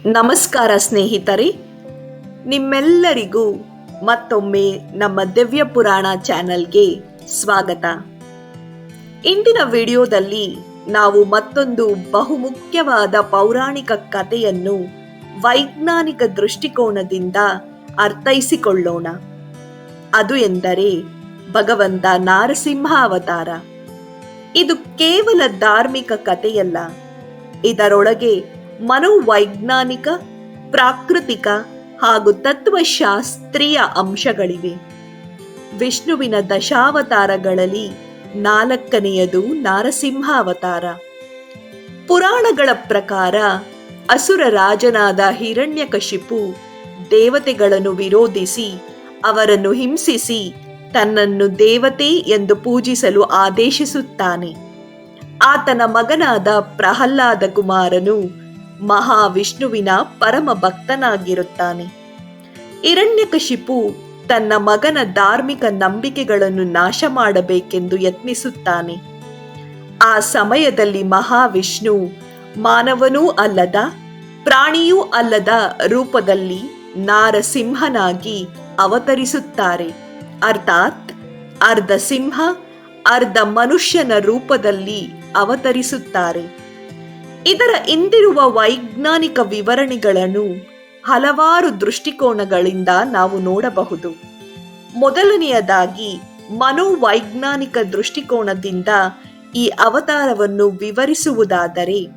ನಮಸ್ಕಾರ ಸ್ನೇಹಿತರೆ, ನಿಮ್ಮೆಲ್ಲರಿಗೂ ಮತ್ತೊಮ್ಮೆ ನಮ್ಮ ದಿವ್ಯ ಪುರಾಣ ಚಾನೆಲ್ಗೆ ಸ್ವಾಗತ. ಇಂದಿನ ವಿಡಿಯೋದಲ್ಲಿ ನಾವು ಮತ್ತೊಂದು ಬಹುಮುಖ್ಯವಾದ ಪೌರಾಣಿಕ ಕಥೆಯನ್ನು ವೈಜ್ಞಾನಿಕ ದೃಷ್ಟಿಕೋನದಿಂದ ಅರ್ಥೈಸಿಕೊಳ್ಳೋಣ. ಅದು ಎಂದರೆ ಭಗವಂತ ನಾರಸಿಂಹ ಅವತಾರ ಇದು ಕೇವಲ ಧಾರ್ಮಿಕ ಕಥೆಯಲ್ಲ, ಇದರೊಳಗೆ ಮನೋವೈಜ್ಞಾನಿಕ, ಪ್ರಾಕೃತಿಕ ಹಾಗೂ ತತ್ವಶಾಸ್ತ್ರೀಯ ಅಂಶಗಳಿವೆ. ವಿಷ್ಣುವಿನ ದಶಾವತಾರಗಳಲ್ಲಿ ನಾಲ್ಕನೆಯದು ನಾರಸಿಂಹಾವತಾರ. ಪುರಾಣಗಳ ಪ್ರಕಾರ ಅಸುರ ರಾಜನಾದ ಹಿರಣ್ಯಕಶಿಪು ದೇವತೆಗಳನ್ನು ವಿರೋಧಿಸಿ ಅವರನ್ನು ಹಿಂಸಿಸಿ ತನ್ನನ್ನು ದೇವತೆ ಎಂದು ಪೂಜಿಸಲು ಆದೇಶಿಸುತ್ತಾನೆ. ಆತನ ಮಗನಾದ ಪ್ರಹ್ಲಾದ ಕುಮಾರನು ಮಹಾವಿಷ್ಣುವಿನ ಪರಮ ಭಕ್ತನಾಗಿರುತ್ತಾನೆ. ಹಿರಣ್ಯಕಶಿಪು ತನ್ನ ಮಗನ ಧಾರ್ಮಿಕ ನಂಬಿಕೆಗಳನ್ನು ನಾಶ ಮಾಡಬೇಕೆಂದು ಯತ್ನಿಸುತ್ತಾನೆ. ಆ ಸಮಯದಲ್ಲಿ ಮಹಾವಿಷ್ಣು ಮಾನವನೂ ಅಲ್ಲದ, ಪ್ರಾಣಿಯೂ ಅಲ್ಲದ ರೂಪದಲ್ಲಿ ನಾರಸಿಂಹನಾಗಿ ಅವತರಿಸುತ್ತಾರೆ. ಅರ್ಥಾತ್ ಅರ್ಧ ಸಿಂಹ ಅರ್ಧ ಮನುಷ್ಯನ ರೂಪದಲ್ಲಿ ಅವತರಿಸುತ್ತಾರೆ. ಇದರ ಹಿಂದಿರುವ ವೈಜ್ಞಾನಿಕ ವಿವರಣೆಗಳನ್ನು ಹಲವಾರು ದೃಷ್ಟಿಕೋನಗಳಿಂದ ನಾವು ನೋಡಬಹುದು. ಮೊದಲನೆಯದಾಗಿ, ಮನೋವೈಜ್ಞಾನಿಕ ದೃಷ್ಟಿಕೋನದಿಂದ ಈ ಅವತಾರವನ್ನು ವಿವರಿಸುವುದಾದರೆ,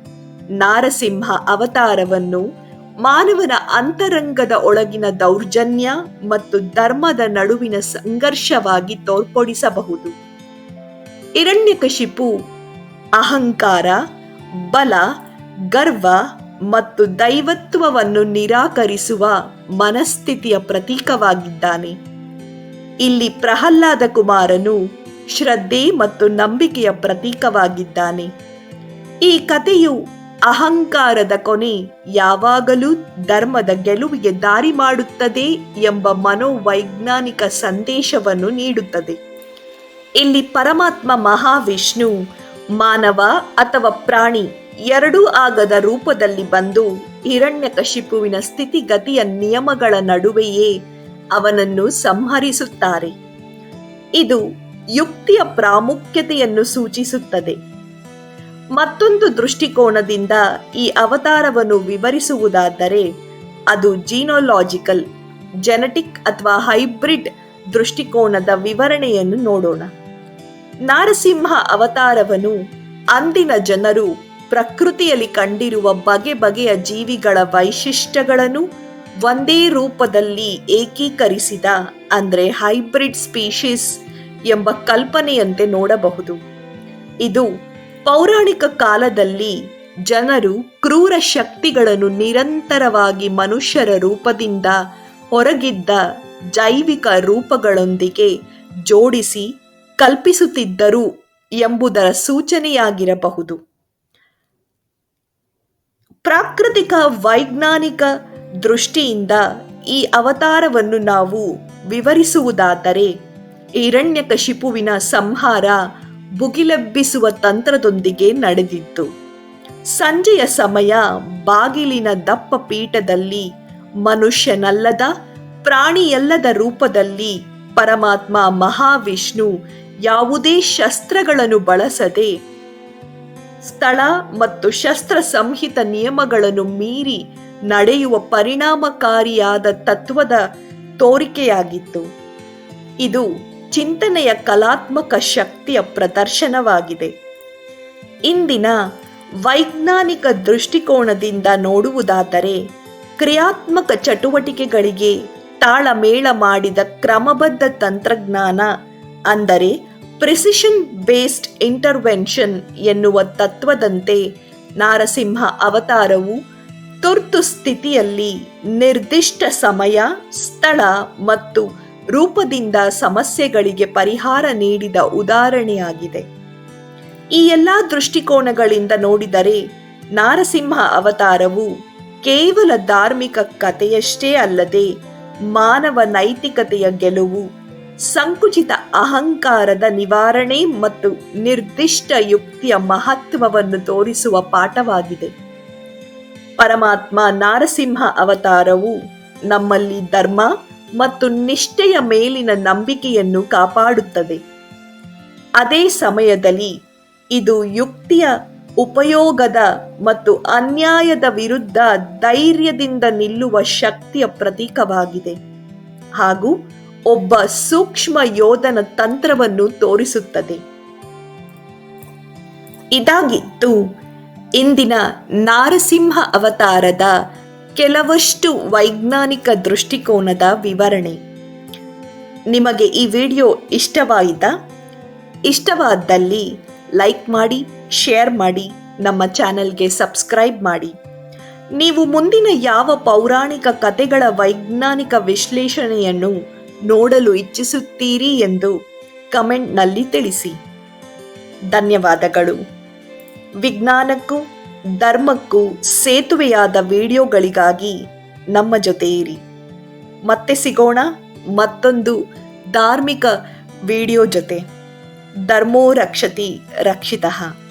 ನಾರಸಿಂಹ ಅವತಾರವನ್ನು ಮಾನವನ ಅಂತರಂಗದ ಒಳಗಿನ ದೌರ್ಜನ್ಯ ಮತ್ತು ಧರ್ಮದ ನಡುವಿನ ಸಂಘರ್ಷವಾಗಿ ತೋರ್ಪಡಿಸಬಹುದು. ಇರಣ್ಯಕಶಿಪು ಅಹಂಕಾರ ಬಲ, ಗರ್ವ ಮತ್ತು ದೈವತ್ವವನ್ನು ನಿರಾಕರಿಸುವ ಮನಸ್ಥಿತಿಯ ಪ್ರತೀಕವಾಗಿದ್ದಾನೆ. ಇಲ್ಲಿ ಪ್ರಹ್ಲಾದ ಕುಮಾರನು ಶ್ರದ್ಧೆ ಮತ್ತು ನಂಬಿಕೆಯ ಪ್ರತೀಕವಾಗಿದ್ದಾನೆ. ಈ ಕಥೆಯು ಅಹಂಕಾರದ ಕೊನೆ ಯಾವಾಗಲೂ ಧರ್ಮದ ಗೆಲುವಿಗೆ ದಾರಿ ಮಾಡುತ್ತದೆ ಎಂಬ ಮನೋವೈಜ್ಞಾನಿಕ ಸಂದೇಶವನ್ನು ನೀಡುತ್ತದೆ. ಇಲ್ಲಿ ಪರಮಾತ್ಮ ಮಹಾವಿಷ್ಣು ಮಾನವ ಅಥವಾ ಪ್ರಾಣಿ ಎರಡೂ ಆಗದ ರೂಪದಲ್ಲಿ ಬಂದು ಹಿರಣ್ಯಕಶಿಪುವಿನ ಸ್ಥಿತಿಗತಿಯ ನಿಯಮಗಳ ನಡುವೆಯೇ ಅವನನ್ನು ಸಂಹರಿಸುತ್ತಾರೆ. ಇದು ಯುಕ್ತಿಯ ಪ್ರಾಮುಖ್ಯತೆಯನ್ನು ಸೂಚಿಸುತ್ತದೆ. ಮತ್ತೊಂದು ದೃಷ್ಟಿಕೋನದಿಂದ ಈ ಅವತಾರವನ್ನು ವಿವರಿಸುವುದಾದರೆ, ಅದು ಜೀನೋಲಾಜಿಕಲ್ ಜೆನೆಟಿಕ್ ಅಥವಾ ಹೈಬ್ರಿಡ್ ದೃಷ್ಟಿಕೋನದ ವಿವರಣೆಯನ್ನು ನೋಡೋಣ. ನಾರಸಿಂಹ ಅವತಾರವನ್ನು ಅಂದಿನ ಜನರು ಪ್ರಕೃತಿಯಲ್ಲಿ ಕಂಡಿರುವ ಬಗೆ ಬಗೆಯ ಜೀವಿಗಳ ವೈಶಿಷ್ಟ್ಯಗಳನ್ನು ಒಂದೇ ರೂಪದಲ್ಲಿ ಏಕೀಕರಿಸಿದ, ಅಂದ್ರೆ ಹೈಬ್ರಿಡ್ ಸ್ಪೀಶೀಸ್ ಎಂಬ ಕಲ್ಪನೆಯಂತೆ ನೋಡಬಹುದು. ಇದು ಪೌರಾಣಿಕ ಕಾಲದಲ್ಲಿ ಜನರು ಕ್ರೂರ ಶಕ್ತಿಗಳನ್ನು ನಿರಂತರವಾಗಿ ಮನುಷ್ಯರ ರೂಪದಿಂದ ಹೊರಗಿದ್ದ ಜೈವಿಕ ರೂಪಗಳೊಂದಿಗೆ ಜೋಡಿಸಿ ಕಲ್ಪಿಸುತ್ತಿದ್ದರು ಎಂಬುದರ ಸೂಚನೆಯಾಗಿರಬಹುದು. ಪ್ರಾಕೃತಿಕ ವೈಜ್ಞಾನಿಕ ದೃಷ್ಟಿಯಿಂದ ಈ ಅವತಾರವನ್ನು ನಾವು ವಿವರಿಸುವುದಾದರೆ ಹಿರಣ್ಯಕಶಿಪುವಿನ ಸಂಹಾರ ಭುಗಿಲೆಬ್ಬಿಸುವ ತಂತ್ರದೊಂದಿಗೆ ನಡೆದಿತ್ತು. ಸಂಜೆಯ ಸಮಯ ಬಾಗಿಲಿನ ದಪ್ಪ ಪೀಠದಲ್ಲಿ ಮನುಷ್ಯನಲ್ಲದ ಪ್ರಾಣಿಯಲ್ಲದ ರೂಪದಲ್ಲಿ ಪರಮಾತ್ಮ ಮಹಾವಿಷ್ಣು ಯಾವುದೇ ಶಸ್ತ್ರಗಳನ್ನು ಬಳಸದೆ ಸ್ಥಳ ಮತ್ತು ಶಸ್ತ್ರ ಸಂಹಿತ ನಿಯಮಗಳನ್ನು ಮೀರಿ ನಡೆಯುವ ಪರಿಣಾಮಕಾರಿಯಾದ ತತ್ವದ ತೋರಿಕೆಯಾಗಿತ್ತು. ಇದು ಚಿಂತನೆಯ ಕಲಾತ್ಮಕ ಶಕ್ತಿಯ ಪ್ರದರ್ಶನವಾಗಿದೆ. ಇಂದಿನ ವೈಜ್ಞಾನಿಕ ದೃಷ್ಟಿಕೋನದಿಂದ ನೋಡುವುದಾದರೆ ಕ್ರಿಯಾತ್ಮಕ ಚಟುವಟಿಕೆಗಳಿಗೆ ತಾಳಮೇಳ ಮಾಡಿದ ಕ್ರಮಬದ್ಧ ತಂತ್ರಜ್ಞಾನ, ಅಂದರೆ ಪ್ರಿಸಿಷನ್ ಬೇಸ್ಡ್ ಇಂಟರ್ವೆನ್ಷನ್ ಎನ್ನುವ ತತ್ವದಂತೆ ನಾರಸಿಂಹ ಅವತಾರವು ತುರ್ತು ಸ್ಥಿತಿಯಲ್ಲಿ ನಿರ್ದಿಷ್ಟ ಸಮಯ, ಸ್ಥಳ ಮತ್ತು ರೂಪದಿಂದ ಸಮಸ್ಯೆಗಳಿಗೆ ಪರಿಹಾರ ನೀಡಿದ ಉದಾಹರಣೆಯಾಗಿದೆ. ಈ ಎಲ್ಲ ದೃಷ್ಟಿಕೋನಗಳಿಂದ ನೋಡಿದರೆ ನಾರಸಿಂಹ ಅವತಾರವು ಕೇವಲ ಧಾರ್ಮಿಕ ಕಥೆಯಷ್ಟೇ ಅಲ್ಲದೆ ಮಾನವ ನೈತಿಕತೆಯ ಗೆಲುವು, ಸಂಕುಚಿತ ಅಹಂಕಾರದ ನಿವಾರಣೆ ಮತ್ತು ನಿರ್ದಿಷ್ಟ ಯುಕ್ತಿಯ ಮಹತ್ವವನ್ನು ತೋರಿಸುವ ಪಾಠವಾಗಿದೆ. ಪರಮಾತ್ಮ ನಾರಸಿಂಹ ಅವತಾರವು ನಮ್ಮಲ್ಲಿ ಧರ್ಮ ಮತ್ತು ನಿಷ್ಠೆಯ ಮೇಲಿನ ನಂಬಿಕೆಯನ್ನು ಕಾಪಾಡುತ್ತದೆ. ಅದೇ ಸಮಯದಲ್ಲಿ ಇದು ಯುಕ್ತಿಯ ಉಪಯೋಗದ ಮತ್ತು ಅನ್ಯಾಯದ ವಿರುದ್ಧ ಧೈರ್ಯದಿಂದ ನಿಲ್ಲುವ ಶಕ್ತಿಯ ಪ್ರತೀಕವಾಗಿದೆ. ಹಾಗೂ ಒಬ್ಬ ಸೂಕ್ಷ್ಮ ಯೋಧನ ತಂತ್ರವನ್ನು ತೋರಿಸುತ್ತದೆ. ಇದಾಗಿತ್ತು ಇಂದಿನ ನಾರಸಿಂಹ ಅವತಾರದ ಕೆಲವಷ್ಟು ವೈಜ್ಞಾನಿಕ ದೃಷ್ಟಿಕೋನದ ವಿವರಣೆ. ನಿಮಗೆ ಈ ವಿಡಿಯೋ ಇಷ್ಟವಾಯಿತಾ? ಇಷ್ಟವಾದಲ್ಲಿ ಲೈಕ್ ಮಾಡಿ ಶೇರ್ ಮಾಡಿ, ನಮ್ಮ ಚಾನೆಲ್ಗೆ ಸಬ್ಸ್ಕ್ರೈಬ್ ಮಾಡಿ. ನೀವು ಮುಂದಿನ ಯಾವ ಪೌರಾಣಿಕ ಕಥೆಗಳ ವೈಜ್ಞಾನಿಕ ವಿಶ್ಲೇಷಣೆಯನ್ನು ನೋಡಲು ಇಚ್ಛಿಸುತ್ತೀರಿ ಎಂದು ಕಮೆಂಟ್ನಲ್ಲಿ ತಿಳಿಸಿ. ಧನ್ಯವಾದಗಳು. ವಿಜ್ಞಾನಕ್ಕೂ, ಧರ್ಮಕ್ಕೂ ಸೇತುವೆಯಾದ ವಿಡಿಯೋಗಳಿಗಾಗಿ ನಮ್ಮ ಜೊತೆ ಇರಿ. ಮತ್ತೆ ಸಿಗೋಣ ಮತ್ತೊಂದು ಧಾರ್ಮಿಕ ವಿಡಿಯೋ ಜೊತೆ. ಧರ್ಮೋ ರಕ್ಷತಿ ರಕ್ಷಿತಃ.